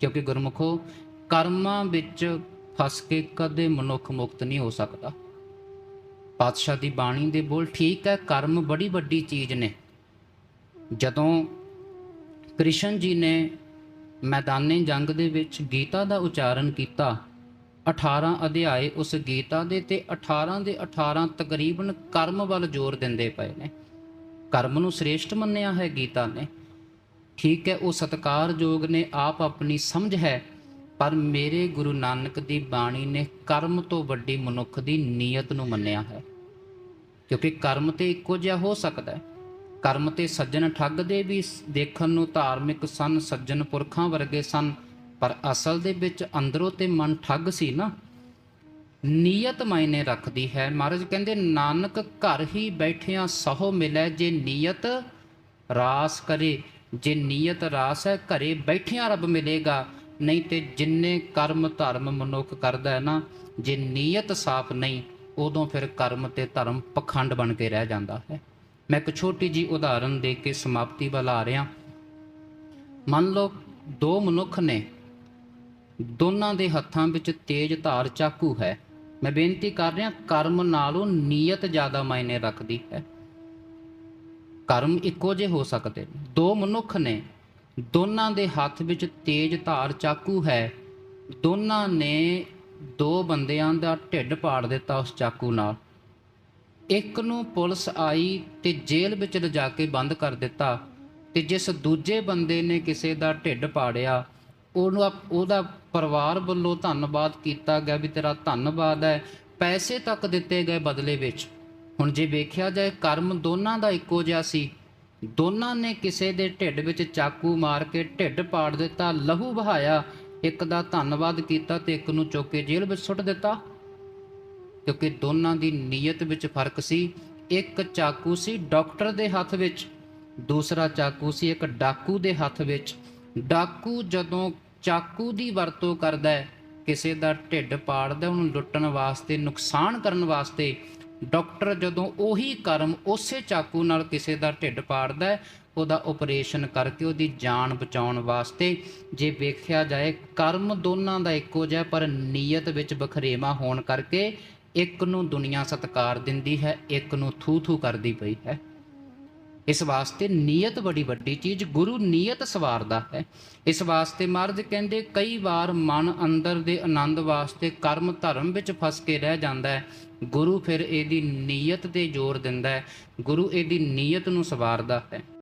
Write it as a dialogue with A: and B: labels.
A: ਕਿਉਂਕਿ ਗੁਰਮੁਖੋ, ਕਰਮਾਂ ਵਿੱਚ ਫਸ ਕੇ ਕਦੇ ਮਨੁੱਖ ਮੁਕਤ ਨਹੀਂ ਹੋ ਸਕਦਾ। ਪਾਤਸ਼ਾਹ ਦੀ ਬਾਣੀ ਦੇ ਬੋਲ ਠੀਕ ਹੈ, ਕਰਮ ਬੜੀ ਵੱਡੀ ਚੀਜ਼ ਨੇ। ਜਦੋਂ ਕ੍ਰਿਸ਼ਨ ਜੀ ਨੇ ਮੈਦਾਨੇ ਜੰਗ ਦੇ ਵਿੱਚ ਗੀਤਾ ਦਾ ਉਚਾਰਨ ਕੀਤਾ 18 ਅਧਿਆਏ ਉਸ ਗੀਤਾ ਦੇ ਤੇ 18 ਦੇ 18 ਤਕਰੀਬਨ ਕਰਮ ਵੱਲ ਜ਼ੋਰ ਦਿੰਦੇ ਪਏ ਨੇ। ਕਰਮ ਨੂੰ ਸ੍ਰੇਸ਼ਟ ਮੰਨਿਆ ਹੈ ਗੀਤਾ ਨੇ। ਠੀਕ ਹੈ, ਉਹ ਸਤਕਾਰਯੋਗ ਨੇ ਆਪ ਆਪਣੀ ਸਮਝ ਹੈ, ਪਰ ਮੇਰੇ ਗੁਰੂ ਨਾਨਕ ਦੀ ਬਾਣੀ ਨੇ ਕਰਮ ਤੋਂ ਵੱਡੀ ਮਨੁੱਖ ਦੀ ਨੀਅਤ ਨੂੰ ਮੰਨਿਆ ਹੈ। ਕਿਉਂਕਿ ਕਰਮ ਤੇ ਇੱਕੋ ਜਿਹਾ ਹੋ ਸਕਦਾ ਹੈ। ਕਰਮ ਤੇ ਸੱਜਣ ਠੱਗ ਦੇ ਵੀ ਦੇਖਣ ਨੂੰ ਧਾਰਮਿਕ ਸਨ ਸੱਜਣ ਪੁਰਖਾਂ ਵਰਗੇ ਸਨ, ਪਰ ਅਸਲ ਦੇ ਵਿੱਚ ਅੰਦਰੋਂ ਤੇ ਮਨ ਠੱਗ ਸੀ ਨਾ। ਨੀਅਤ ਮਾਇਨੇ ਰੱਖਦੀ ਹੈ। ਮਹਾਰਾਜ ਕਹਿੰਦੇ, ਨਾਨਕ ਘਰ ਹੀ ਬੈਠਿਆਂ ਸਹੋ ਮਿਲੈ, ਜੇ ਨੀਅਤ ਰਾਸ ਕਰੇ ਜੇ ਨੀਅਤ ਰਾਸ ਹੈ, ਘਰੇ ਬੈਠਿਆਂ ਰੱਬ ਮਿਲੇਗਾ। ਨਹੀਂ ਤੇ ਜਿੰਨੇ ਕਰਮ ਧਰਮ ਮਨੁੱਖ ਕਰਦਾ ਹੈ ਨਾ, ਜੇ ਨੀਅਤ ਸਾਫ਼ ਨਹੀਂ, ਉਦੋਂ ਫਿਰ ਕਰਮ ਤੇ ਧਰਮ ਪਖੰਡ ਬਣ ਕੇ ਰਹਿ ਜਾਂਦਾ ਹੈ। ਮੈਂ ਇੱਕ ਛੋਟੀ ਜੀ ਉਦਾਹਰਨ ਦੇ ਕੇ ਸਮਾਪਤੀ ਵੱਲ ਆ ਰਿਹਾ। ਮੰਨ ਲਓ, ਦੋ ਮਨੁੱਖ ਨੇ। ਦੋਨਾਂ ਦੇ ਹੱਥਾਂ ਵਿੱਚ ਤੇਜ਼ ਧਾਰ ਚਾਕੂ ਹੈ। ਮੈਂ ਬੇਨਤੀ ਕਰ ਰਿਹਾ, ਕਰਮ ਨਾਲੋਂ ਨੀਅਤ ਜ਼ਿਆਦਾ ਮਾਇਨੇ ਰੱਖਦੀ ਹੈ। ਕਰਮ ਇੱਕੋ ਜਿਹੇ ਹੋ ਸਕਦੇ ਦੋ ਮਨੁੱਖ ਨੇ, ਦੋਨਾਂ ਦੇ ਹੱਥ ਵਿੱਚ ਤੇਜ਼ ਧਾਰ ਚਾਕੂ ਹੈ। ਦੋਨਾਂ ਨੇ ਦੋ ਬੰਦਿਆਂ ਦਾ ਢਿੱਡ ਪਾੜ ਦਿੱਤਾ ਉਸ ਚਾਕੂ ਨਾਲ। ਇੱਕ ਨੂੰ ਪੁਲਿਸ ਆਈ ਤੇ ਜੇਲ੍ਹ ਵਿੱਚ ਲਿਜਾ ਕੇ ਬੰਦ ਕਰ ਦਿੱਤਾ ਤੇ ਜਿਸ ਦੂਜੇ ਬੰਦੇ ਨੇ ਕਿਸੇ ਦਾ ਢਿੱਡ ਪਾੜਿਆ, ਉਹਨੂੰ ਆਪ- ਉਹਦਾ ਪਰਿਵਾਰ ਵੱਲੋਂ ਧੰਨਵਾਦ ਕੀਤਾ ਗਿਆ ਵੀ ਤੇਰਾ ਧੰਨਵਾਦ ਹੈ। ਪੈਸੇ ਤੱਕ ਦਿੱਤੇ ਗਏ ਬਦਲੇ ਵਿੱਚ। ਹੁਣ ਜੇ ਵੇਖਿਆ ਜਾਏ ਕਰਮ ਦੋਨਾਂ ਦਾ ਇੱਕੋ ਜਿਹਾ ਸੀ, ਦੋਨਾਂ ਨੇ ਕਿਸੇ ਦੇ ਢਿੱਡ ਵਿੱਚ ਚਾਕੂ ਮਾਰ ਕੇ ਢਿੱਡ ਪਾੜ ਦਿੱਤਾ, ਲਹੂ ਵਹਾਇਆ, ਇੱਕ ਦਾ ਧੰਨਵਾਦ ਕੀਤਾ ਤੇ ਇੱਕ ਨੂੰ ਚੁੱਕ ਕੇ ਜੇਲ੍ਹ ਵਿੱਚ ਸੁੱਟ ਦਿੱਤਾ। ਕਿਉਂਕਿ ਦੋਨਾਂ ਦੀ ਨੀਅਤ ਵਿੱਚ ਫ਼ਰਕ ਸੀ, ਇੱਕ ਚਾਕੂ ਸੀ ਡਾਕਟਰ ਦੇ ਹੱਥ ਵਿੱਚ, ਦੂਸਰਾ ਚਾਕੂ ਸੀ ਇੱਕ ਡਾਕੂ ਦੇ ਹੱਥ ਵਿੱਚ। ਡਾਕੂ ਜਦੋਂ ਚਾਕੂ ਦੀ ਵਰਤੋਂ ਕਰਦਾ ਹੈ, ਕਿਸੇ ਦਾ ਢਿੱਡ ਪਾੜਦਾ ਉਹਨੂੰ ਲੁੱਟਣ ਵਾਸਤੇ, ਨੁਕਸਾਨ ਕਰਨ ਵਾਸਤੇ ਡਾਕਟਰ ਜਦੋਂ ਉਹੀ ਕਰਮ ਉਸੇ ਚਾਕੂ ਨਾਲ ਕਿਸੇ ਦਾ ਢਿੱਡ ਪਾੜਦਾ ਉਹਦਾ ਆਪਰੇਸ਼ਨ ਕਰਕੇ ਉਹਦੀ ਜਾਨ ਬਚਾਉਣ ਵਾਸਤੇ ਜੇ ਵੇਖਿਆ ਜਾਏ, ਕਰਮ ਦੋਨਾਂ ਦਾ ਇੱਕੋ ਜਿਹਾ, ਪਰ ਨੀਅਤ ਵਿੱਚ ਬਖਰੇਵਾ ਹੋਣ ਕਰਕੇ ਇੱਕ ਨੂੰ ਦੁਨੀਆ ਸਤਕਾਰ ਦਿੰਦੀ ਹੈ, ਇੱਕ ਨੂੰ ਥੂ ਥੂ ਕਰਦੀ ਪਈ ਹੈ। ਇਸ ਵਾਸਤੇ ਨੀਅਤ ਬੜੀ ਵੱਡੀ ਚੀਜ਼, ਗੁਰੂ ਨੀਅਤ ਸਵਾਰਦਾ ਹੈ। ਇਸ ਵਾਸਤੇ ਮਹਾਰਾਜ ਕਹਿੰਦੇ, ਕਈ ਵਾਰ ਮਨ ਅੰਦਰ ਦੇ ਆਨੰਦ ਵਾਸਤੇ ਕਰਮ ਧਰਮ ਵਿੱਚ ਫਸ ਕੇ ਰਹਿ ਜਾਂਦਾ ਹੈ। ਗੁਰੂ ਫਿਰ ਇਹਦੀ ਨੀਅਤ ਤੇ ਜ਼ੋਰ ਦਿੰਦਾ ਹੈ। ਗੁਰੂ ਇਹਦੀ ਨੀਅਤ ਨੂੰ ਸਵਾਰਦਾ ਹੈ।